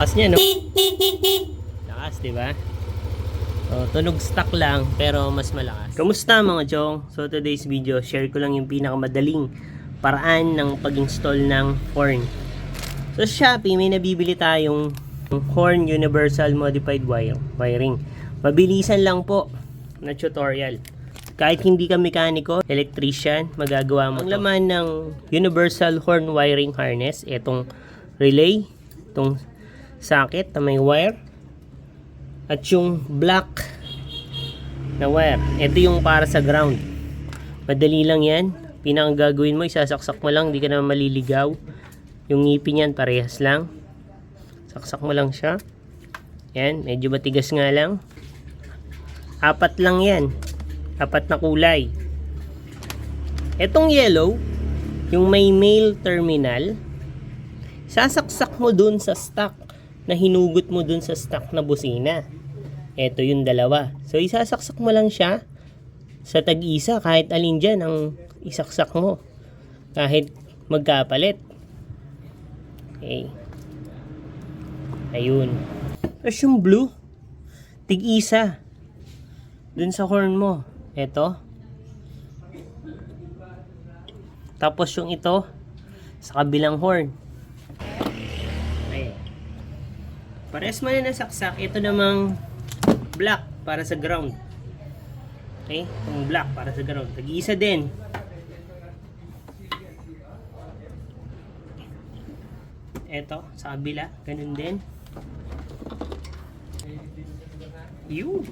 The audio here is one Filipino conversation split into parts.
Lakas niya, no? Lakas, di ba? So, tunog stock lang, pero mas malakas. Kamusta mga chong? So, today's video, share ko lang yung pinakamadaling paraan ng pag-install ng horn. So, sa Shopee, may nabibili tayong horn universal modified wire, wiring. Mabilisan lang po na tutorial. Kahit hindi ka mekaniko, electrician, magagawa mo. Ang laman ng universal horn wiring harness, itong relay, itong socket na may wire, at yung black na wire. Ito yung para sa ground. Madali lang yan. Pinang gagawin mo, isasaksak mo lang, hindi ka na maliligaw. Yung ngipin yan, parehas lang. Saksak mo lang siya. Yan, medyo matigas nga lang. Apat lang yan. Apat na kulay. Etong yellow, yung may male terminal, sasaksak mo dun sa stock na hinugot mo dun sa stock na busina. Ito yung dalawa. So, isasaksak mo lang siya sa tag-isa kahit alin dyan ang isaksak mo. Kahit magkapalit. Okay. Ayun. Tapos yung blue, tig-isa. Dun sa horn mo. Ito. Tapos yung ito, sa kabilang horn. Ayan. Pares man na nasaksak, ito namang black para sa ground. Okay? Itong black para sa ground. Tag-iisa din. Ito, sa kabila, ganun din. Yun.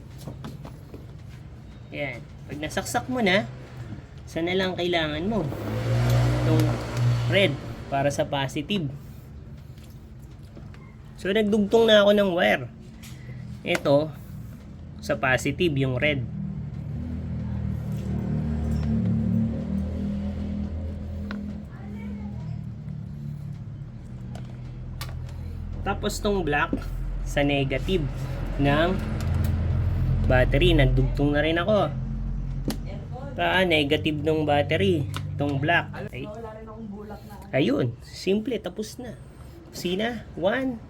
Ayan. Pag nasaksak mo na, sana lang kailangan mo? Itong red para sa positive. So, nagdugtong na ako ng wire. Ito, sa positive, yung red. Tapos tong black sa negative ng battery. Nagdugtong na rin ako. Pa, negative ng battery. Itong black. Ay, ayun, simple, tapos na. Sina, 1.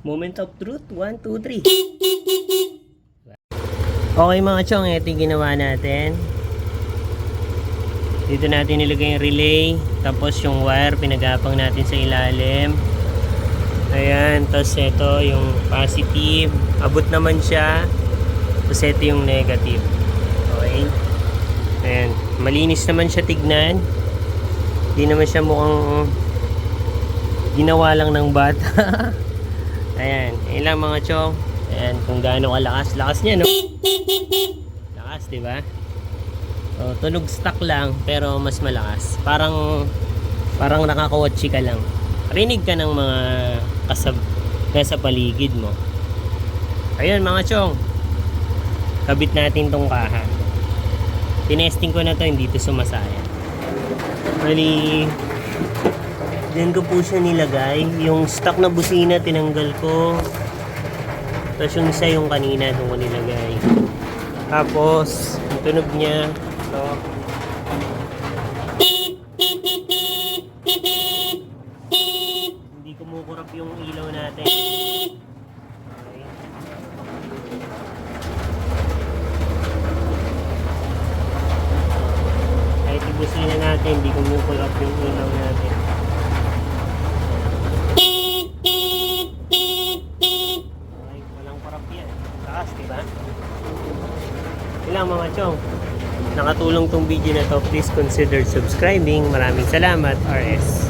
Moment of truth, 1, 2, 3. Okay mga chong, ito yung ginawa natin. Dito natin nilagay yung relay, tapos yung wire, pinagapang natin sa ilalim. Ayan, tapos ito yung positive. Abot naman siya. Tapos ito yung negative. Okay. Ayan, malinis naman siya tignan. Hindi naman siya mukhang ginawa lang ng bata. Ayan, ayun lang mga chong. Ayan, kung gaano kalakas. Lakas niya, no? Lakas, di ba? So, tunog stock lang, pero mas malakas. Parang, parang nakakawatsi ka lang. Rinig ka ng mga kasab nasa paligid mo. Ayun, mga chong. Kabit natin tong kaha. Tinesting ko na to, hindi to sumasaya. Bali, Diyan ko po siya nilagay. Yung stock na busina, tinanggal ko. Tapos yung isa yung kanina, doon ko nilagay. Tapos, yung tunog niya, ito. Hindi kumukurap yung ilaw natin. Okay. Kahit ibusina natin, hindi kumukurap yung ilaw natin. Okay, walang parap yan. Taas, di ba? Ilang mga chong. Nakatulong tong video na to, please consider subscribing. Maraming salamat, RS.